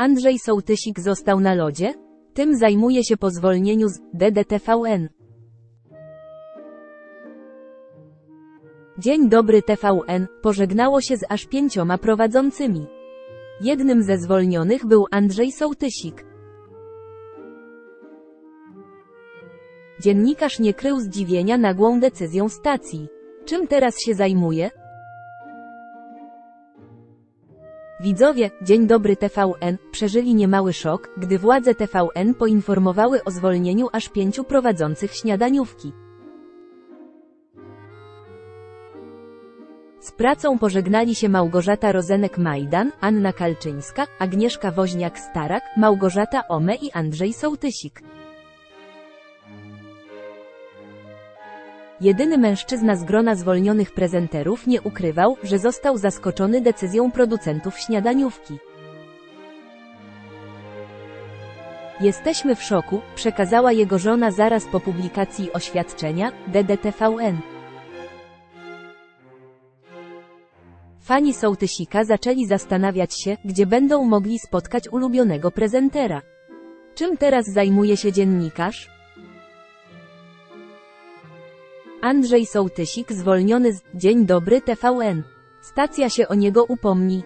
Andrzej Sołtysik został na lodzie? Tym zajmuje się po zwolnieniu z DDTVN. Dzień dobry TVN pożegnało się z aż pięcioma prowadzącymi. Jednym ze zwolnionych był Andrzej Sołtysik. Dziennikarz nie krył zdziwienia nagłą decyzją stacji. Czym teraz się zajmuje? Widzowie, Dzień Dobry TVN, przeżyli niemały szok, gdy władze TVN poinformowały o zwolnieniu aż pięciu prowadzących śniadaniówki. Z pracą pożegnali się Małgorzata Rozenek-Majdan, Anna Kalczyńska, Agnieszka Woźniak-Starak, Małgorzata Ome i Andrzej Sołtysik. Jedyny mężczyzna z grona zwolnionych prezenterów nie ukrywał, że został zaskoczony decyzją producentów śniadaniówki. Jesteśmy w szoku, przekazała jego żona zaraz po publikacji oświadczenia, DDTVN. Fani Sołtysika zaczęli zastanawiać się, gdzie będą mogli spotkać ulubionego prezentera. Czym teraz zajmuje się dziennikarz? Andrzej Sołtysik zwolniony z Dzień Dobry TVN. Stacja się o niego upomni.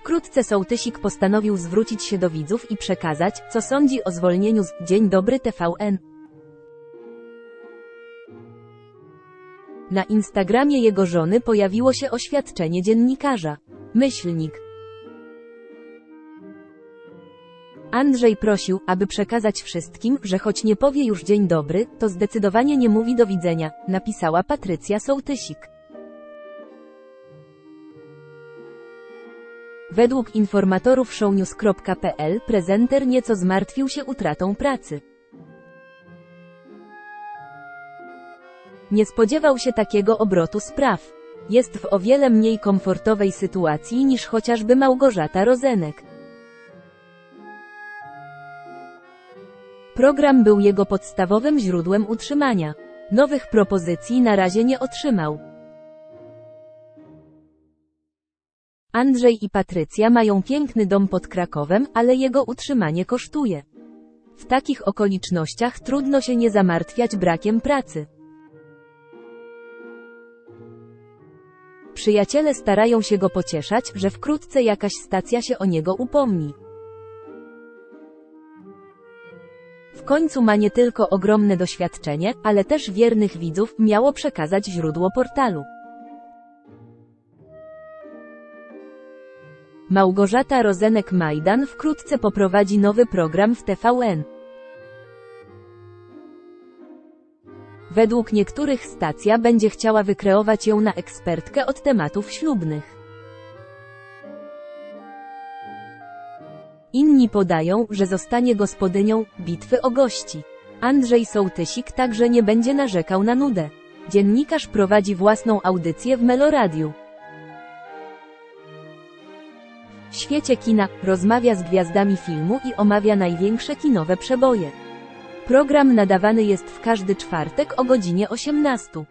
Wkrótce Sołtysik postanowił zwrócić się do widzów i przekazać, co sądzi o zwolnieniu z Dzień Dobry TVN. Na Instagramie jego żony pojawiło się oświadczenie dziennikarza. Myślnik. Andrzej prosił, aby przekazać wszystkim, że choć nie powie już dzień dobry, to zdecydowanie nie mówi do widzenia, napisała Patrycja Sołtysik. Według informatorów shownews.pl prezenter nieco zmartwił się utratą pracy. Nie spodziewał się takiego obrotu spraw. Jest w o wiele mniej komfortowej sytuacji niż chociażby Małgorzata Rozenek. Program był jego podstawowym źródłem utrzymania. Nowych propozycji na razie nie otrzymał. Andrzej i Patrycja mają piękny dom pod Krakowem, ale jego utrzymanie kosztuje. W takich okolicznościach trudno się nie zamartwiać brakiem pracy. Przyjaciele starają się go pocieszać, że wkrótce jakaś stacja się o niego upomni. Końcu ma nie tylko ogromne doświadczenie, ale też wiernych widzów miało przekazać źródło portalu. Małgorzata Rozenek-Majdan wkrótce poprowadzi nowy program w TVN. Według niektórych stacja będzie chciała wykreować ją na ekspertkę od tematów ślubnych. Inni podają, że zostanie gospodynią bitwy o gości. Andrzej Sołtysik także nie będzie narzekał na nudę. Dziennikarz prowadzi własną audycję w Meloradiu. W świecie kina rozmawia z gwiazdami filmu i omawia największe kinowe przeboje. Program nadawany jest w każdy czwartek o godzinie 18.